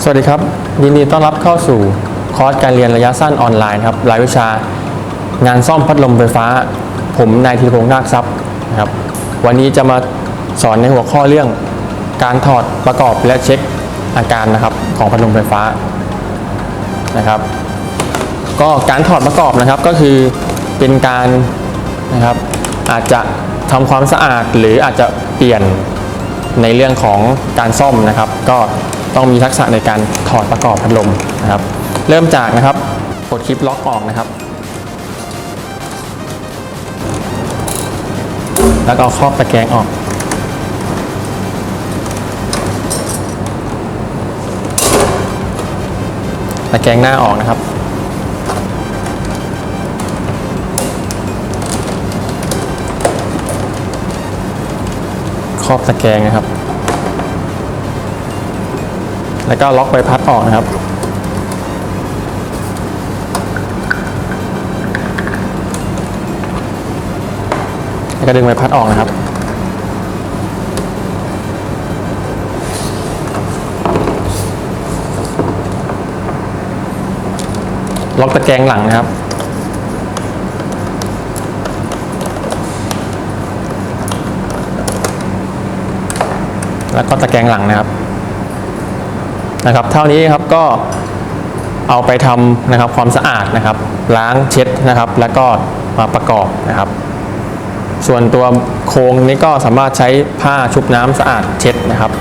สวัสดีครับ ยินดีต้อนรับเข้าสู่คอร์สการเรียนระยะสั้นออนไลน์ครับรายวิชา งานซ่อมพัดลมไฟฟ้า ผมนายธีรพงษ์นาคทรัพย์นะครับ วันนี้จะมาสอนในหัวข้อเรื่อง การถอดประกอบและเช็คอาการนะครับของพัดลมไฟฟ้านะครับ ก็การถอดประกอบนะครับก็คือเป็นการนะครับอาจจะทำความสะอาดหรืออาจจะเปลี่ยนในเรื่องของการซ่อมนะครับ ก็ ต้องมีทักษะในการถอดประกอบพัดลมนะครับ เริ่มจากนะครับกดคลิปล็อกออกนะครับ แล้วก็เอาครอบตะแกรงออก ตะแกรงหน้าออกนะครับครอบตะแกรงนะครับ แล้วก็ล็อกใบพัดออกนะครับ แล้วก็ดึงใบพัดออกนะครับ ล็อกตะแกรงหลังนะครับแล้วก็ตะแกรงหลังนะครับ นะครับ เท่านี้ครับก็เอาไปทำนะครับความสะอาดนะครับ ล้างเช็ดนะครับ แล้วก็มาประกอบนะครับ ส่วนตัวโครงนี้ก็สามารถใช้ผ้าชุบน้ำสะอาดเช็ดนะครับ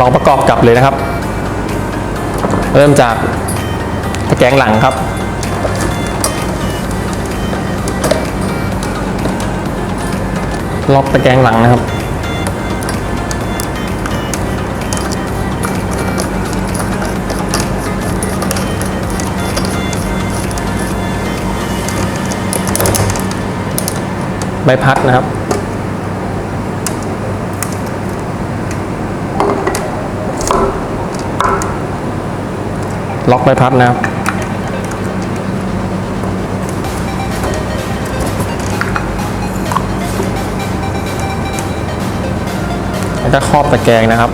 ลองประกอบกลับเลยนะครับ เริ่มจากตะแกรงหลังครับล็อกตะแกรงหลังนะครับ ใบพัดนะครับ ล็อกใบพัดนะครับแล้วก็ครอบตะแกรงนะครับ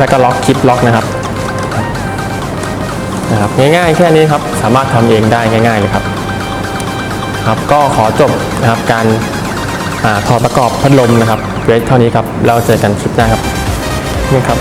แล้วก็ล็อกคลิปล็อกนะครับนะครับง่ายๆแค่นี้ครับสามารถทำเองได้ง่าย ๆเลยครับครับก็ขอจบนะครับการอถอดประกอบพัดลมนะครับไว้เท่านี้ครับเราเจอกันคลิปหน้าครับนี่ครับ